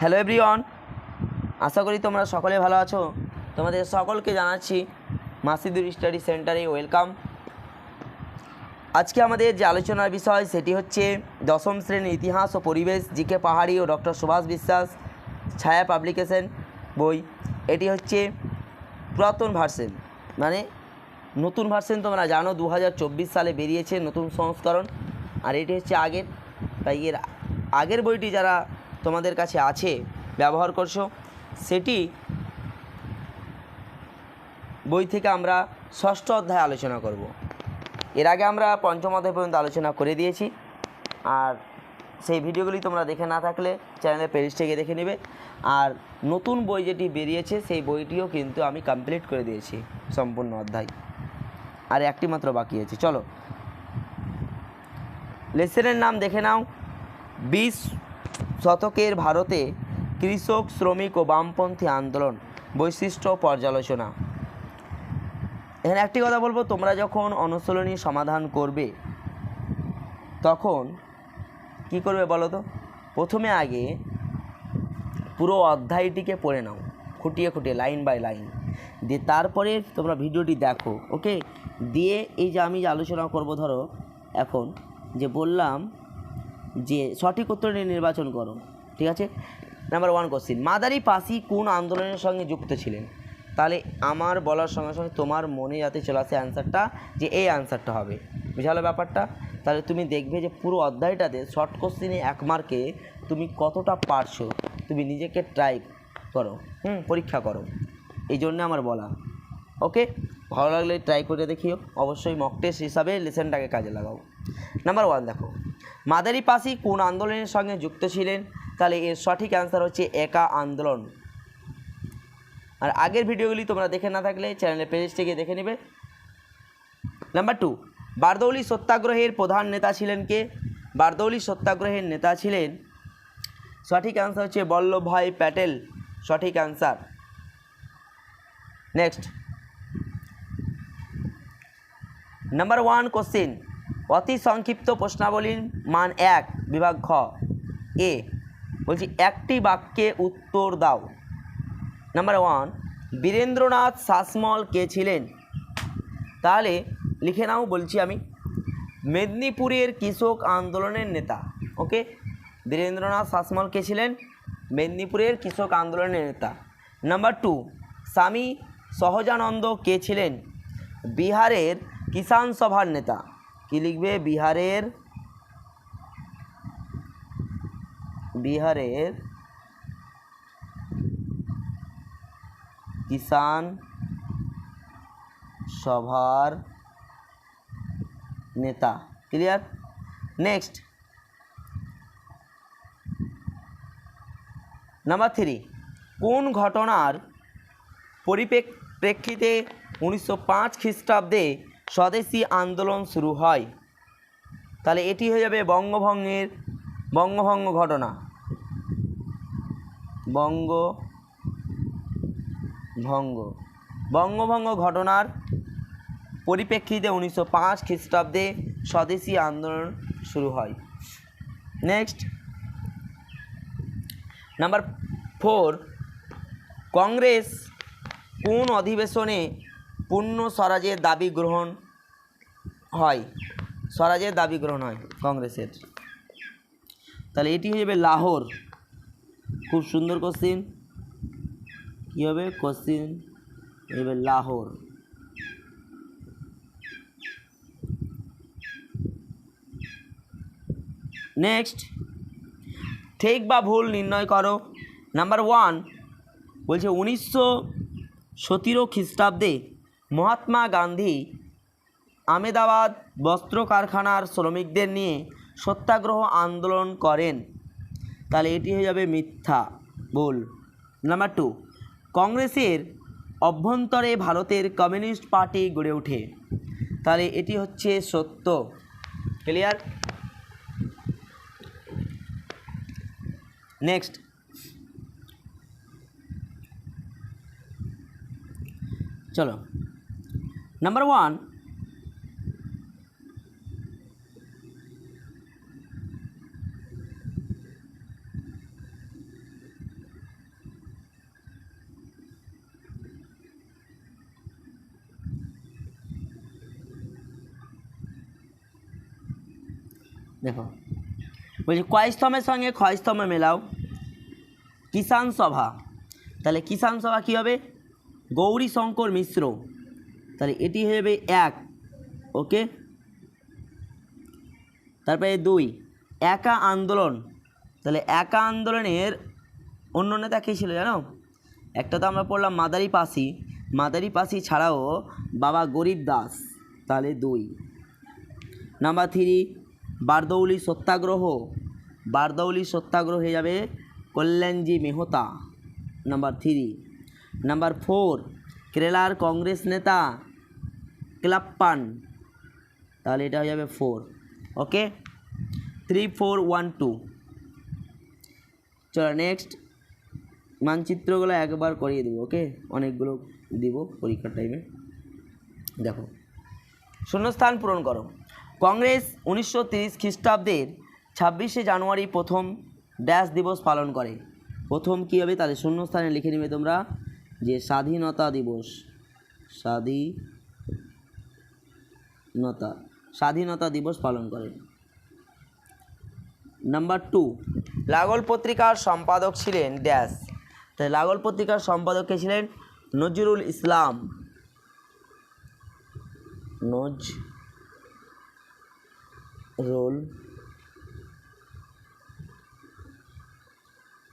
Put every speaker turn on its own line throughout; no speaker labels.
Hello everyone আশা করি তোমরা সকলে ভালো আছো। তোমাদের সকলকে জানাচ্ছি মাসিদুর স্টাডি সেন্টারে ওয়েলকাম। আজকে আমাদের যে আলোচনার বিষয়, সেটি হচ্ছে দশম শ্রেণির ইতিহাস ও পরিবেশ, জিকে পাহাড়ি ও ডক্টর সুভাষ বিশ্বাস ছায়া পাবলিকেশন বই। এটি হচ্ছে পুরাতন ভার্সেন মানে নতুন ভার্সেন তোমরা জানো দু হাজার চব্বিশ সালে বেরিয়েছে নতুন সংস্করণ, আর এটি হচ্ছে আগের, তাই এর আগের বইটি যারা তোমাদের কাছে আছে? ব্যবহার করছ? সেটি বই থেকে আমরা ষষ্ঠ অধ্যায় আলোচনা করব। এর আগে আমরা পঞ্চম অধ্যায় পর্যন্ত আলোচনা করে দিয়েছি। আর সেই ভিডিওগুলি তোমরা দেখে না থাকলে চ্যানেলের পেজ থেকে দেখে নেবে। আর নতুন বই যেটি বেরিয়েছে, সেই বইটিও কিন্তু আমি কমপ্লিট করে দিয়েছি সম্পূর্ণ অধ্যায়। আর একটি মাত্র বাকি আছে। চলো। লেসনের নাম দেখে নাও। বিশ শতকের ভারতে কৃষক, শ্রমিক ও বামপন্থী আন্দোলন, বৈশিষ্ট্য পর্যালোচনা। এখানে একটি কথা বলব, তোমরা যখন অনুশীলনী সমাধান করবে, তখন কি করবে বলো তো? প্রথমে আগে পুরো অধ্যায়টিকে পড়ে নাও, খুঁটিয়ে খুঁটিয়ে, লাইন বাই লাইন। দিয়ে তারপরে তোমরা ভিডিওটি দেখো, ওকে? দিয়ে এই যে আমি যে আলোচনা করব, ধরো, এখন যে বললাম যে সঠিক উত্তরটি নির্বাচন করো, ঠিক আছে? Number one question Madari Pasi কোন আন্দোলনের সঙ্গে যুক্ত ছিলেন? তাহলে আমার বলার সঙ্গে সঙ্গে তোমার মনে যাতে চলে আসে অ্যান্সারটা যে এই অ্যান্সারটা হবে। বুঝালো ব্যাপারটা। তাহলে তুমি দেখবে যে পুরো অধ্যায়টাতে শর্ট কোশ্চিনে এক মার্কে তুমি কতটা পারছ, তুমি নিজেকে ট্রাই করো, হুম, পরীক্ষা করো। এই জন্য আমার বলা। ওকে ভালো লাগলে ট্রাই করে দেখিও। অবশ্যই মক টেস্ট হিসাবে লেসনটাকে কাজে লাগাও। নাম্বার ওয়ান দেখো। মাদারি পাসি কোন আন্দোলনের সঙ্গে যুক্ত ছিলেন? তাহলে এর সঠিক অ্যান্সার হচ্ছে একা আন্দোলন। আর আগের ভিডিওগুলি তোমরা দেখে না থাকলে চ্যানেলের পেজ থেকে দেখে নেবে। নাম্বার টু বারদৌলি সত্যাগ্রহের প্রধান নেতা ছিলেন কে? বারদৌলি সত্যাগ্রহের নেতা ছিলেন। সঠিক অ্যান্সার হচ্ছে বল্লভভাই প্যাটেল। সঠিক answer next number one question অতি সংক্ষিপ্ত প্রশ্নাবলীর মান এক, বিভাগ খ এ, বলছি একটি বাক্যে উত্তর দাও। নাম্বার ওয়ান বীরেন্দ্রনাথ শাসমল কে ছিলেন? তাহলে লিখে নাও, বলছি আমি। মেদিনীপুরের কৃষক আন্দোলনের নেতা ওকে বীরেন্দ্রনাথ শাসমল কে ছিলেন? মেদিনীপুরের কৃষক আন্দোলনের নেতা। নাম্বার টু স্বামী সহজানন্দ কে ছিলেন? বিহারের কিষাণ সভার নেতা। কি লিখবে? বিহারের বিহারের কিষাণ সভার নেতা। ক্লিয়ার নেক্সট নাম্বার থ্রি কোন ঘটনার পরিপ্রেক্ষিতে উনিশশো পাঁচ খ্রিস্টাব্দে স্বদেশী আন্দোলন শুরু হয়। তাহলে এটি হয়ে যাবে বঙ্গভঙ্গের, বঙ্গভঙ্গ ঘটনা। বঙ্গ ভঙ্গ বঙ্গভঙ্গ ঘটনার পরিপ্রেক্ষিতে উনিশশো পাঁচ খ্রিস্টাব্দে স্বদেশী আন্দোলন শুরু হয়। নেক্সট। নাম্বার ফোর, কংগ্রেস কোন অধিবেশনে পূর্ণ স্বরাজের দাবি গ্রহণ হয়। স্বরাজের দাবি গ্রহণ হয় কংগ্রেসের। তাহলে এটি হয়ে যাবে লাহোর। খুব সুন্দর কোশ্চিন কী হবে? কোশ্চিন হবে লাহোর। নেক্সট ঠিক বা ভুল নির্ণয় করো। নাম্বার ওয়ান বলছে উনিশশো সতেরো খ্রিস্টাব্দে মহাত্মা গান্ধী আমেদাবাদ বস্ত্র কারখানার শ্রমিকদের নিয়ে সত্যাগ্রহ আন্দোলন করেন। তাহলে এটি হয়ে যাবে মিথ্যা। ভুল। নাম্বার টু কংগ্রেসের অভ্যন্তরে ভারতের কমিউনিস্ট পার্টি গড়ে ওঠে। তাহলে এটি হচ্ছে সত্য। ক্লিয়ার নেক্সট চলো। नंबर वन देखो बोलिए क्षमे संगे क्षयस्तम्भ मिलाओ। किसान सभा, तेल किसान कि गौरी शंकर मिश्र। তাহলে এটি হয়ে যাবে এক, ওকে? তারপরে দুই, একা আন্দোলন। তাহলে একা আন্দোলনের অন্য নেতা কে ছিল জানো? একটা তো আমরা পড়লাম মাদারি পাসি মাদারি পাসি ছাড়াও বাবা গরিব দাস, তাহলে দুই। নাম্বার থ্রি, বারদৌলি সত্যাগ্রহ। বারদৌলি সত্যাগ্রহ হয়ে যাবে Kalyanji Mehta, number three. Number four, কেরালার কংগ্রেস নেতা ক্লাপ্পান। তাহলে এটা হয়ে যাবে four okay three four one two চলো নেক্সট মানচিত্রগুলো একবার করিয়ে দেবো ওকে অনেকগুলো দিব পরীক্ষার টাইমে দেখো, শূন্যস্থান পূরণ করো। কংগ্রেস উনিশশো তিরিশ খ্রিস্টাব্দের ছাব্বিশে জানুয়ারি প্রথম ড্যাশ দিবস পালন করে। প্রথম কী হবে? তাহলে শূন্যস্থানে লিখে নেবে তোমরা যে স্বাধীনতা দিবস। স্বাধীনতা স্বাধীনতা দিবস পালন করে নাম্বার টু লাগল পত্রিকার সম্পাদক ছিলেন ড্যাশ তাই লাগল পত্রিকার সম্পাদক কে ছিলেন? নজরুল ইসলাম। নজ নজরুল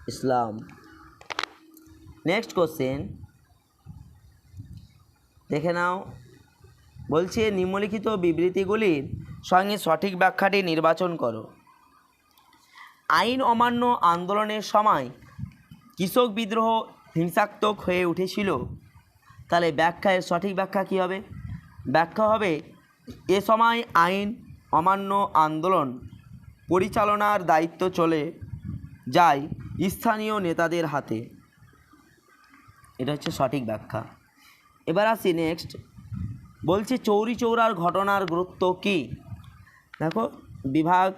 ইসলাম। নেক্সট কোশ্চেন দেখে নাও। বলছে, নিম্নলিখিত বিবৃতিগুলির সঙ্গে সঠিক ব্যাখ্যাটি নির্বাচন করো। আইন অমান্য আন্দোলনের সময় কৃষক বিদ্রোহ হিংসাত্মক হয়ে উঠেছিল। তাহলে ব্যাখ্যায় সঠিক ব্যাখ্যা কী হবে? ব্যাখ্যা হবে, এ সময় আইন অমান্য আন্দোলন পরিচালনার দায়িত্ব চলে যায় স্থানীয় নেতাদের হাতে। এটা হচ্ছে সঠিক ব্যাখ্যা। এবার আসি নেক্সট বলছে চৌরি চৌরার ঘটনার গুরুত্ব কী? দেখো, বিভাগ,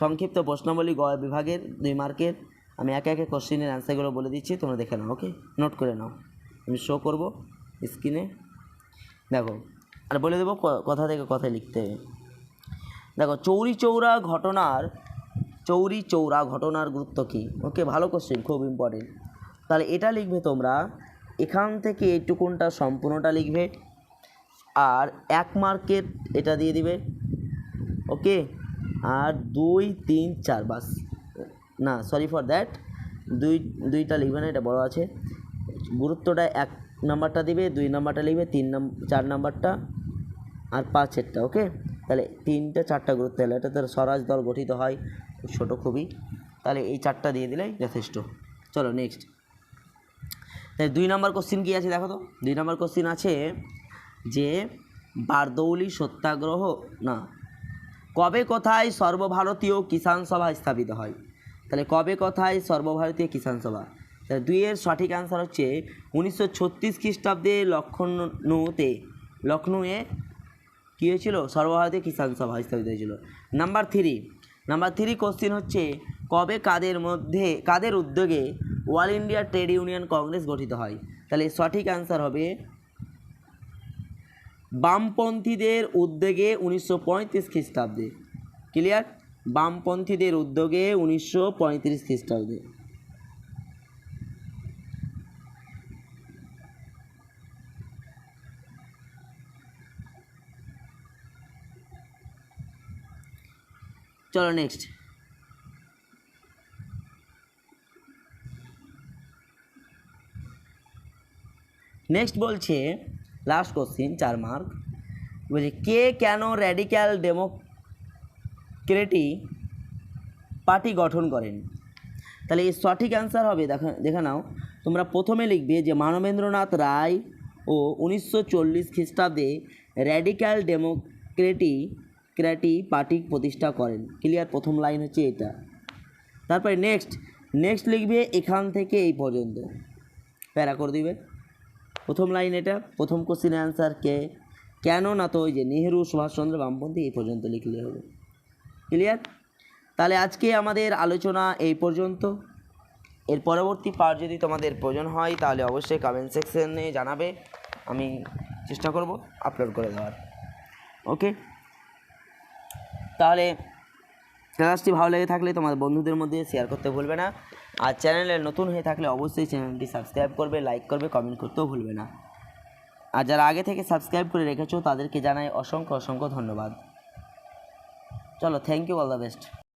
সংক্ষিপ্ত প্রশ্নাবলী গ বিভাগের, দুই মার্কের। আমি একে একে কোশ্চেনের অ্যান্সারগুলো বলে দিচ্ছি, তোমরা দেখে নাও ওকে নোট করে নাও। আমি শো করব স্ক্রিনে দেখো, আর বলে দেবো কথা থেকে কথায় লিখতে। হবে দেখো, চৌরি চৌরা ঘটনার, চৌরি চৌরা ঘটনার গুরুত্ব কী? ওকে ভালো কোশ্চেন খুব ইম্পর্টেন্ট তাহলে এটা লিখবে তোমরা, এখান থেকে এইটুকুনটা সম্পূর্ণটা লিখবে আর এক মার্কের এটা দিয়ে দিবে। ওকে? আর দুই, তিন, চার, বাস। না সরি ফর দ্যাট দুই, দুইটা লিখবে না, এটা বড় আছে। গুরুত্বটা এক নাম্বারটা দিবে, দুই নাম্বারটা লিখবে, তিন নাম, চার নাম্বারটা আর পাঁচেরটা ওকে? তাহলে তিনটা, চারটা গুরুত্ব হলো এটা তোর স্বরাজ দল গঠিত হয় ছোটো খুবই। তাহলে এই চারটা দিয়ে দিলেই যথেষ্ট। চলো নেক্সট দুই নম্বর কোশ্চিন কী আছে, দেখো তো? দুই নম্বর কোশ্চিন আছে যে বারদৌলি সত্যাগ্রহ না, কবে কোথায় সর্বভারতীয় কিষাণ সভা স্থাপিত হয়? তাহলে কবে কোথায় সর্বভারতীয় কিষাণ সভা? তাহলে দুইয়ের সঠিক অ্যান্সার হচ্ছে উনিশশো ছত্রিশ খ্রিস্টাব্দে লক্ষণৌতে। লখনৌয়ে কী হয়েছিল? সর্বভারতীয় কিষাণ সভা স্থাপিত হয়েছিল। Number three number three question হচ্ছে কবে কাদের মধ্যে, কাদের উদ্যোগে All India Trade Union Congress গঠিত হয়? তাহলে সঠিক অ্যান্সার হবে বামপন্থীদের উদ্যোগে উনিশশো পঁয়ত্রিশ খ্রিস্টাব্দে। ক্লিয়ার বামপন্থীদের উদ্যোগে উনিশশো পঁয়ত্রিশ খ্রিস্টাব্দে। চলো নেক্সট নেক্সট বলছে লাস্ট কোশ্চিন চার মার্ক বলছে, কে কেন র্যাডিক্যাল ডেমোক্রেটি পার্টি গঠন করেন? তাহলে এর সঠিক অ্যান্সার হবে, দেখা, দেখে নাও। তোমরা প্রথমে লিখবে যে মানবেন্দ্রনাথ রায় ও উনিশশো চল্লিশ খ্রিস্টাব্দে র্যাডিক্যাল ডেমোক্রেটি ক্র্যাটি পার্টি প্রতিষ্ঠা করেন। ক্লিয়ার প্রথম লাইন হচ্ছে এটা। তারপরে নেক্সট নেক্সট লিখবে এখান থেকে এই পর্যন্ত। প্যারা করে দিবে। প্রথম লাইন এটা, প্রথম কোশ্চিনের অ্যান্সার কে? কেন না তো ওই যে নেহেরু, সুভাষচন্দ্র বামপন্থী এই পর্যন্ত লিখলে হবে। ক্লিয়ার তাহলে আজকে আমাদের আলোচনা এই পর্যন্ত। এর পরবর্তী পার্ট যদি তোমাদের প্রয়োজন হয়, তাহলে অবশ্যই কমেন্ট সেকশনে জানাবে। আমি চেষ্টা করব আপলোড করে দেওয়ার। ওকে তাহলে ক্লাসটি ভালো লেগে থাকলে তোমার বন্ধুদের মধ্যে শেয়ার করতে ভুলবে না। আর চ্যানেলে নতুন হয়ে থাকলে অবশ্যই চ্যানেলটি সাবস্ক্রাইব করবে, লাইক করবে কমেন্ট করতেও ভুলবে না। আর যারা আগে থেকে সাবস্ক্রাইব করে রেখেছো তাদেরকে জানাই অসংখ্য অসংখ্য ধন্যবাদ। চলো thank you all the best